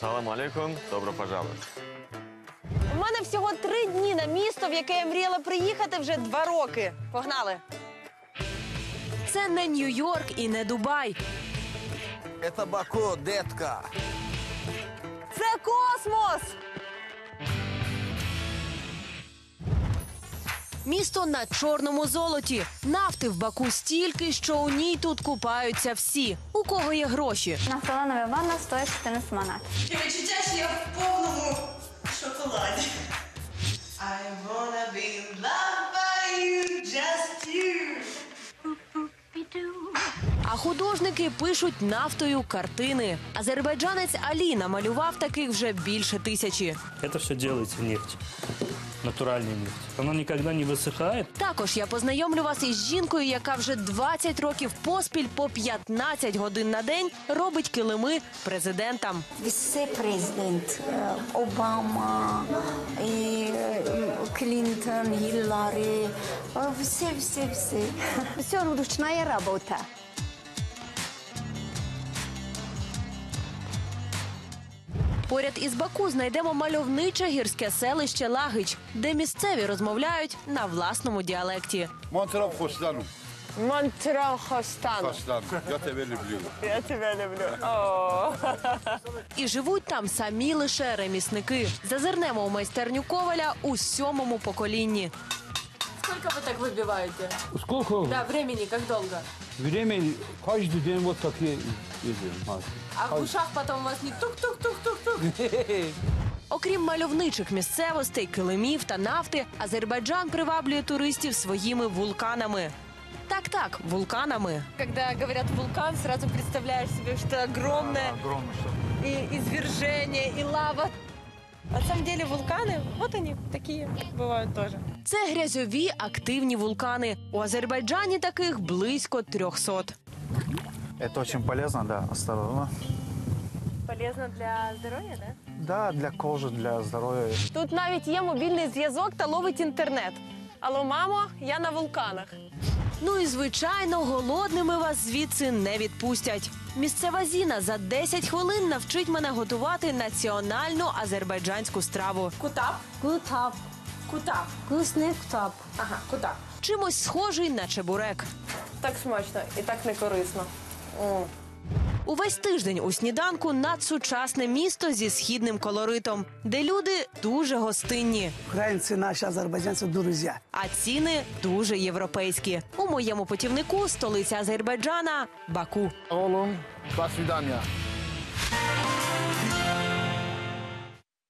Салам алейкум, добро пожаловать. У мене всього три дні на місто, в яке я мріяла приїхати вже два роки. Погнали! Це не Нью-Йорк і не Дубай. Це Баку, детка. Це космос! Місто на чорному золоті. Нафти в Баку стільки, що у ній тут купаються всі. У кого є гроші. Нафталанова ванна стоїть 14 манат. Таке відчуття, що я в повному шоколаді. I wanna be loved by you, just you. А художники пишуть нафтою картини. Азербайджанець Алі намалював таких вже більше тисячі. Это все делается нефть. Натуральная нефть. Она никогда не высыхает. Також я познайомлю вас із жінкою, яка вже 20 років поспіль по 15 годин на день робить килими президентам. Віце-президент е, Обама, і е, Клінтон, Гілларі, е, все, все, все. Все ручная робота. Поряд із Баку знайдемо мальовниче гірське селище Лагич, де місцеві розмовляють на власному діалекті. Монтров Хостану. Монтрохостан. Хостану. Я тебе люблю. Я тебе люблю. І живуть там самі лише ремісники. Зазирнемо у майстерню коваля у сьомому поколінні. Сколько вы так выбиваете? Сколько Да, времени, как долго? времени? Каждый день вот такие ездим. А в ушах потом у вас не тук-тук-тук-тук-тук? Окрім мальовничих місцевостей, килимів та нафти, Азербайджан приваблює туристів своїми вулканами. Так, так, вулканами. Когда говорят вулкан, сразу представляешь себе, что огромное. И извержение, и лава. На самом деле вулканы, вот они, такие бывают тоже. Це грязьові активні вулкани. У Азербайджані таких близько 300. Это очень полезно, да, осторожно. Полезно для здоров'я, да? Да, для кожи, для здоровья. Тут навіть є мобільний зв'язок та ловить інтернет. Алло, мамо, я на вулканах. Ну і звичайно, голодними вас звідси не відпустять. Місцева Зіна за 10 хвилин навчить мене готувати національну азербайджанську страву. Кутап? Кутап, Кутап. вкусний кутап. Ага, кутап. Чимось схожий на чебурек. Так смачно і так не корисно. Увесь тиждень у сніданку надсучасне місто зі східним колоритом, де люди дуже гостинні. Українці наші азербайджанці друзі. а ціни дуже європейські. У моєму путівнику столиця Азербайджана Баку. Олом, свидання.